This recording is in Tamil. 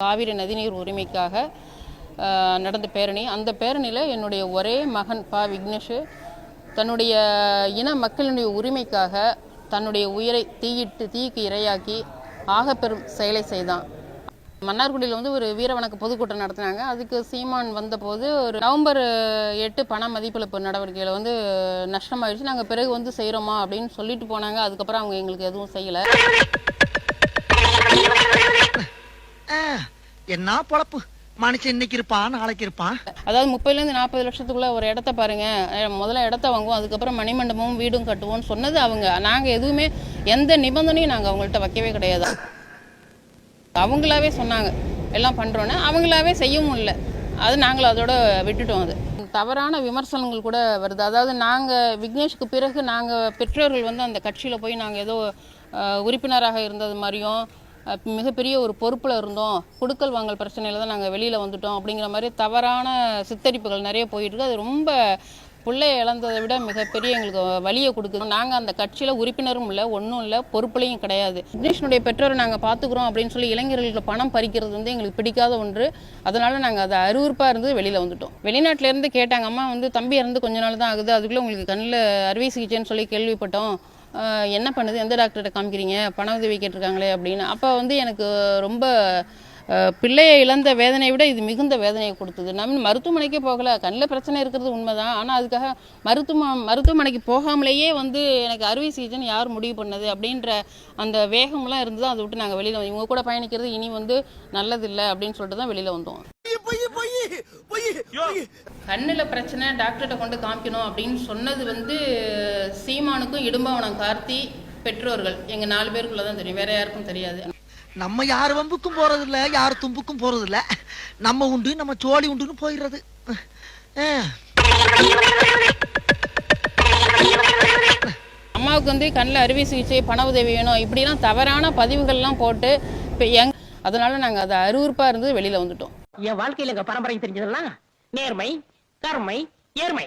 காவிரி நதிநீர் உரிமைக்காக நடந்த பேரணி. அந்த பேரணியில் என்னுடைய ஒரே மகன் பா. விக்னேஷ் தன்னுடைய இன மக்களினுடைய உரிமைக்காக தன்னுடைய உயிரை தீயிட்டு தீக்கு இரையாக்கி ஆகப்பெரும் செயலை செய்தான். மன்னார்குடியில் வந்து ஒரு வீரவணக்க பொதுக்கூட்டம் நடத்தினாங்க. அதுக்கு சீமான் வந்தபோது ஒரு நவம்பர் எட்டு பண மதிப்பிழப்பு நடவடிக்கையில் வந்து நஷ்டமாயிடுச்சு. நாங்கள் பிறகு வந்து செய்கிறோமா அப்படின்னு சொல்லிட்டு போனாங்க. அதுக்கப்புறம் அவங்க எங்களுக்கு எதுவும் செய்யலை. என்ன பொழப்பு? மனுஷன் இன்னைக்கு இருப்பான் நாளைக்கு இருப்பான். அதாவது முப்பதுலேருந்து நாற்பது லட்சத்துக்குள்ள ஒரு இடத்த பாருங்க. முதல்ல இடத்த வாங்குவோம் அதுக்கப்புறம் மணிமண்டபமும் வீடும் கட்டுவோம்னு சொன்னது அவங்க. நாங்கள் எதுவுமே எந்த நிபந்தனையும் நாங்கள் அவங்கள்ட்ட வைக்கவே கிடையாது. அவங்களாவே சொன்னாங்க எல்லாம் பண்ணுறோன்னு அவங்களாவே செய்யவும் இல்லை. அது நாங்கள் அதோட விட்டுட்டோம் அது. தவறான விமர்சனங்கள் கூட வருது. அதாவது நாங்கள் விக்னேஷ்க்கு பிறகு நாங்கள் பெற்றோர்கள் வந்து அந்த கட்சியில் போய் நாங்கள் ஏதோ உறுப்பினராக இருந்தது மாதிரியும் மிகப்பெரிய ஒரு பொறுப்பில் இருந்தோம். குடுக்கல் வாங்கல் பிரச்சனையில் தான் நாங்கள் வெளியில் வந்துட்டோம். அப்படிங்கிற மாதிரி தவறான சித்தரிப்புகள் நிறைய போயிட்டு அது ரொம்ப பிள்ளைய இழந்ததை விட மிகப்பெரிய எங்களுக்கு வலியை கொடுக்குது. நாங்கள் அந்த கட்சியில் உறுப்பினரும் இல்லை ஒன்றும் இல்லை பொறுப்புலையும் கிடையாது. விக்னேஷனுடைய பெற்றோரை நாங்கள் பார்த்துக்குறோம் அப்படின்னு சொல்லி இளைஞர்களுக்கு பணம் பறிக்கிறது வந்து எங்களுக்கு பிடிக்காத ஒன்று. அதனால் நாங்கள் அதை அருவருப்பாக இருந்து வெளியில் வந்துட்டோம். வெளிநாட்டிலேருந்து கேட்டாங்க அம்மா வந்து தம்பி இறந்து கொஞ்ச நாள் தான் ஆகுது. அதுக்குள்ளே உங்களுக்கு கண்ணில் அறுவை சிகிச்சைன்னு சொல்லி கேள்விப்பட்டோம். என்ன பண்ணுது? எந்த டாக்டர்கிட்ட காமிக்கிறீங்க? பண உதவி கேட்டிருக்காங்களே அப்படின்னு. அப்போ வந்து எனக்கு ரொம்ப பிள்ளையை இழந்த வேதனையை விட இது மிகுந்த வேதனையை கொடுத்தது. நம்ம மருத்துவமனைக்கே போகல. கண்ணில் பிரச்சனை இருக்கிறது உண்மைதான். ஆனால் அதுக்காக மருத்துவ மருத்துவமனைக்கு போகாமலேயே வந்து எனக்கு அறுவை சிகிச்சைன்னு யார் முடிவு பண்ணது? அப்படின்ற அந்த வேகம்லாம் இருந்து அதை விட்டு நாங்கள் வெளியில் இவங்க கூட பயணிக்கிறது இனி வந்து நல்லதில்லை அப்படின்னு சொல்லிட்டு தான் வெளியில் வந்தோம். கண்ணில் பிரச்சனை டாக்டர்கிட்ட கொண்டு காமிக்கணும் அப்படின்னு சொன்னது வந்து சீமானுக்கும் இடும்பவனம் கார்த்தி பெற்றோர்கள். எங்கள் நாலு பேருக்குள்ள தான் தெரியும். வேற யாருக்கும் தெரியாது. நம்ம யார் வம்புக்கும் போறது இல்ல யார் தும்புக்கும் போறது இல்ல நம்ம உண்டு நம்ம சோழி உண்டுன்னு போயிடுறது. அம்மாவுக்கு வந்து கண்ணில் அறுவை சிகிச்சை பண உதவி வேணும். இப்படிலாம் தவறான பதிவுகள்லாம் போட்டு இப்போ எங் அதனால நாங்கள் அதை அருவருப்பாக இருந்து வெளியில் வந்துட்டோம். என் வாழ்க்கையில் எங்க பரம்பரை தெரிஞ்சதெல்லாம் நேர்மை கருமை ஏர்மை